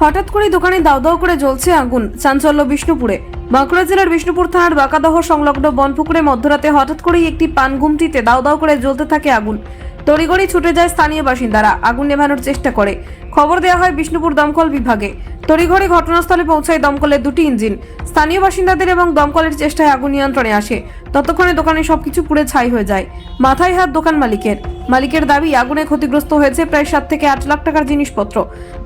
হঠাৎ করে দোকানে দাও দাও করে জ্বলছে আগুন। চাঞ্চল্য বিষ্ণুপুরে। বাঁকুড়া জেলার বিষ্ণুপুর থানার বাঁকাদহ সংলগ্ন বনপুকুরে মধ্যরাতে হঠাৎ করেই একটি পান গুমটিতে দাও দাও করে জ্বলতে থাকে আগুন। তড়িঘড়ি ছুটে যায় স্থানীয় বাসিন্দারা। আগুন নেভানোর চেষ্টা করে। খবর দেওয়া হয় বিষ্ণুপুর দমকল বিভাগে। তড়িঘড়ি ঘটনাস্থলে পৌঁছায় দমকলের দুটি ইঞ্জিন। স্থানীয় বাসিন্দাদের এবং দমকলের চেষ্টায় আগুন নিয়ন্ত্রণে আসে। ততক্ষণে দোকানে সবকিছু পুড়ে ছাই হয়ে যায়। মাথায় হাত দোকান মালিকের। মালিকের দাবি আগুনে ক্ষতিগ্রস্ত হয়েছে প্রায় সাত থেকে আট লাখ টাকার জিনিসপত্র।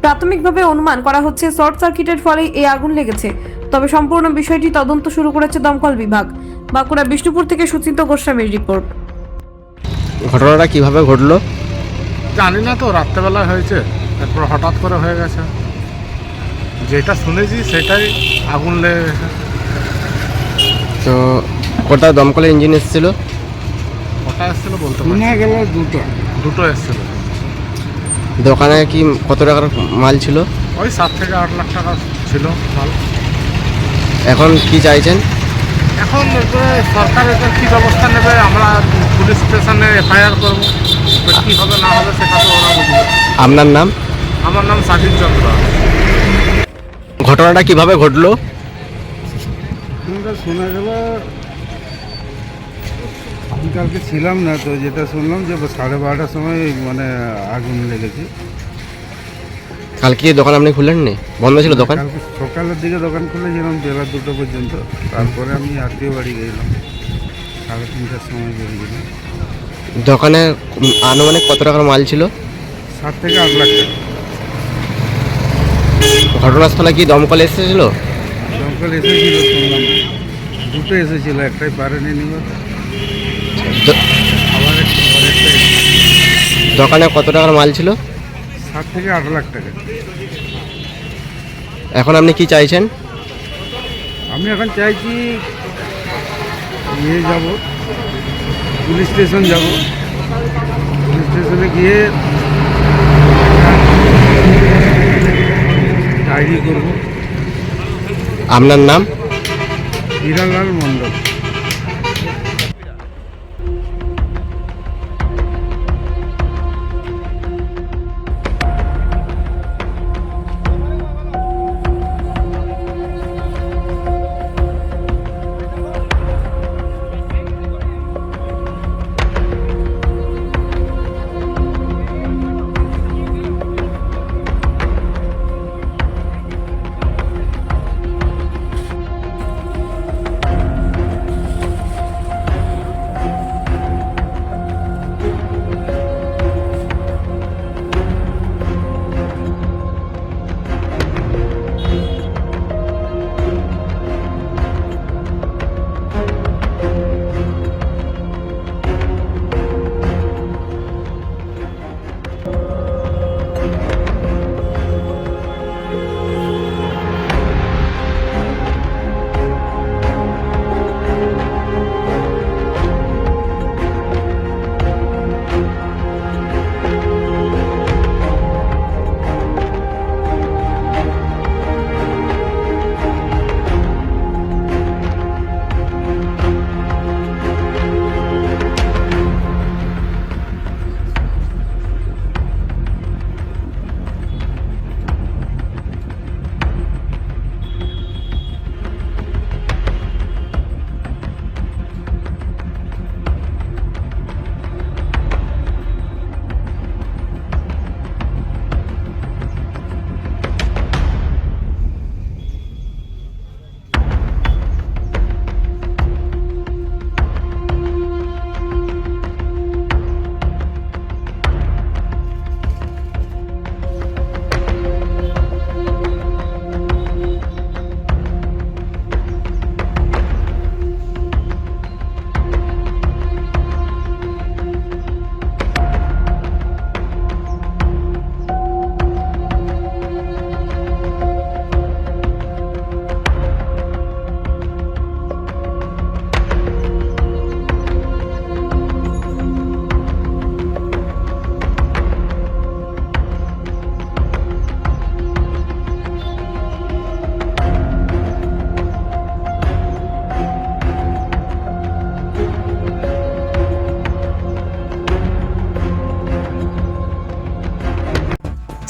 প্রাথমিকভাবে অনুমান করা হচ্ছে শর্ট সার্কিটের ফলেই এই আগুন লেগেছে। তবে সম্পূর্ণ বিষয়টি তদন্ত শুরু করেছে দমকল বিভাগ। বাঁকুড়া বিষ্ণুপুর থেকে সুচিন্ত গোস্বামীর রিপোর্ট। ঘটনাটা কীভাবে ঘটলো? জানি না তো রাত্রেবেলা হয়েছে। তারপর হঠাৎ করে হয়ে গেছে। যেটা শুনেছি সেটাই আগুন লেগে গেছে। তো ওটা দমকলের ইঞ্জিন এসেছিল? কটা এসেছিল বলতে পারছি শোনা গেল দুটো। দুটো এসেছিল। দোকানে কি কত টাকার মাল ছিল? ওই সাত থেকে আট লাখ টাকা ছিল মাল। এখন কি চাইছেন? এখন এবারে সরকার এটা কী ব্যবস্থা নেবে আমরা পুলিশ স্টেশনে এফআইআর করব। তো কী হবে না হবে সেটা তো ওরা বুঝবে। আপনার নাম? আমার নাম স্বাধীন চন্দ্র। ঘটনাটা কীভাবে ঘটলো? শোনা গেল আমি কালকে ছিলাম না তো যেটা শুনলাম যে সাড়ে বারোটার সময় মানে আগুন লেগেছে। কালকে দোকান আপনি খুললেননি? বন্ধ ছিল দোকান? কালকে সকালের দিকে দোকান খুলেছিলাম বেলা দুটো পর্যন্ত। তারপরে আমি আত্মীয় বাড়ি গেলাম। সাড়ে তিনটার সময় বেরিয়েছিলাম দোকানে আনুমানিক কত টাকার মাল ছিল? সাত থেকে আট লাখ টাকা। ঘটনাস্থলে কি দমকল এসেছিল? দমকল এসেছিল শুনলাম। দুটো এসেছিল একটাই পারেনি নিবার দ- আবার একটা আবার একটা এসেছিল। দোকানে কত টাকার মাল ছিল? সাত থেকে আট লাখ টাকা। এখন আপনি কি চাইছেন? আমি এখন চাইছি ইয়ে যাব পুলিশ স্টেশন যাব। পুলিশ স্টেশনে গিয়ে ডায়েরি করব। আপনার নাম? হিরালাল মণ্ডল।